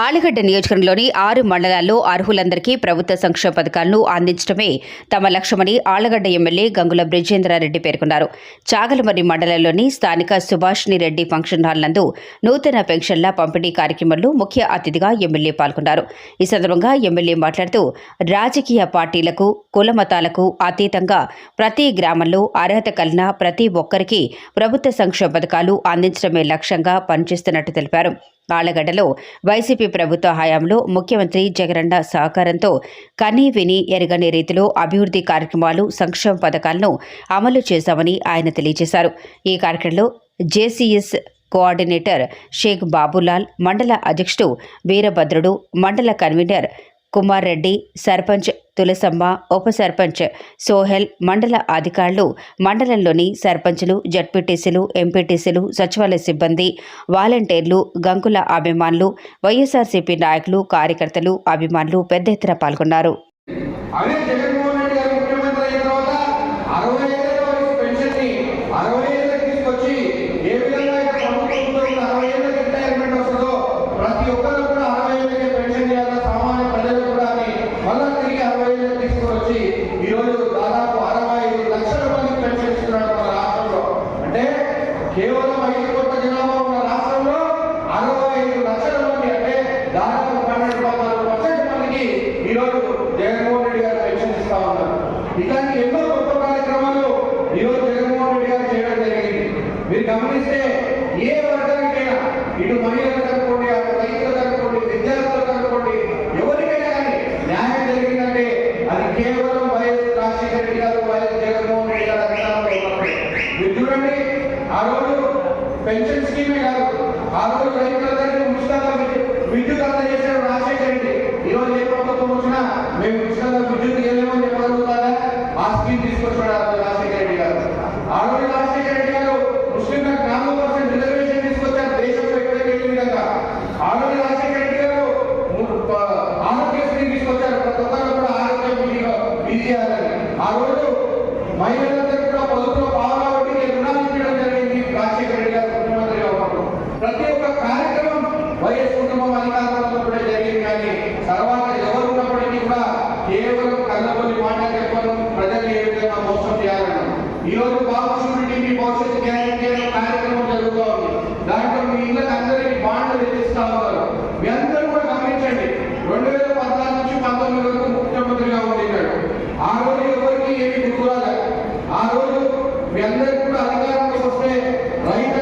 ఆలగడ్డ నియోజకవర్గంలోని ఆరు మండలాల్లో అర్హులందరికీ ప్రభుత్వ సంక్షేమ పథకాలను అందించడమే తమ లక్ష్యమని ఆలగడ్డ ఎమ్మెల్యే గంగుల బ్రిజేంద్రారెడ్డి పేర్కొన్నారు. చాగలమర్రి మండలంలోని స్థానిక సుభాష్ని రెడ్డి ఫంక్షన్ హాల్ నందు నూతన పెన్షన్ల పంపిణీ కార్యక్రమంలో ముఖ్య అతిథిగా ఎమ్మెల్యే పాల్గొన్నారు. ఈ సందర్భంగా ఎమ్మెల్యే మాట్లాడుతూ రాజకీయ పార్టీలకు కుల మతాలకు అతీతంగా ప్రతి గ్రామంలో అర్హత కలిగిన ప్రతి ఒక్కరికి ప్రభుత్వ సంక్షేమ పథకాలు అందించడమే లక్ష్యంగా పనిచేస్తున్నట్టు తెలిపారు. ఆళ్ళగడ్డలో వైసీపీ ప్రభుత్వ హయాంలో ముఖ్యమంత్రి జగనన్న సహకారంతో కనీ విని ఎరగని రీతిలో అభివృద్ధి కార్యక్రమాలు సంక్షేమ పథకాలను అమలు చేశామని ఆయన తెలియజేశారు. ఈ కార్యక్రమంలో జేసీఎస్ కోఆర్డినేటర్ షేక్ బాబులాల్ మండల అధ్యక్షుడు వీరభద్రుడు మండల కన్వీనర్ కుమార్ రెడ్డి సర్పంచ్ తులసమ్మ ఉప సర్పంచ్ సోహెల్ మండల అధికారులు మండలంలోని సర్పంచులు జడ్పీటీసీలు ఎంపీటీసీలు సచివాలయ సిబ్బంది వాలంటీర్లు గంకుల అభిమానులు వైఎస్ఆర్సీపీ నాయకులు కార్యకర్తలు అభిమానులు పెద్ద ఎత్తున పాల్గొన్నారు. అరవై పెన్షన్ స్కీమే కాదు. ఆ రోజు రైతులందరికీ ఉచితంగా విద్యు- విద్యుత్ అందజేశారు రాజశేఖర్ రెడ్డి. ఈ రోజు ఏ ప్రభుత్వం వచ్చినా మేము ఉచితంగా విద్యుత్ ఇవ్వలేమని చెప్పగలుగుతారా? ఆ స్కీమ్ తీసుకొచ్చాడు ఆ రోజు రాజశేఖర రెడ్డి గారు. ఆ రోజు రాజశేఖర రెడ్డి గారు ముస్లింలకు నాలుగు పర్సెంట్ రిజర్వేషన్ తీసుకొచ్చారు. దేశంలో ఎక్కడికి వెళ్ళిన విధంగా. ఆ రోజు రాజశేఖర రెడ్డి గారు ము- ప- ఆరోగ్యశ్రీ తీసుకొచ్చారు. ప్రతి ఒక్కరు కూడా ఆరోగ్య ఈజీ చేయాలని ఆ రోజు మహిళలు ఈరోజు ఈ రోజు బాబు మీ భవిష్యత్తు గ్యారెంటీ అనే కార్యక్రమం జరుగుతూ ఉంది దాంట్లో మీ ఇళ్ళకి అందరికీ బాండ్లు తెచ్చిస్తా ఉన్నారు. మీ అందరూ కూడా గమనించండి. రెండు వేల పద్నాలుగు నుంచి పంతొమ్మిది వరకు ముఖ్యమంత్రిగా ఉండినాడు. ఆ రోజు ఎవరికి ఏమి గుర్తురాలేదు ఆ రోజు మీ అందరికీ కూడా అధికారంలోకి వస్తే రైతు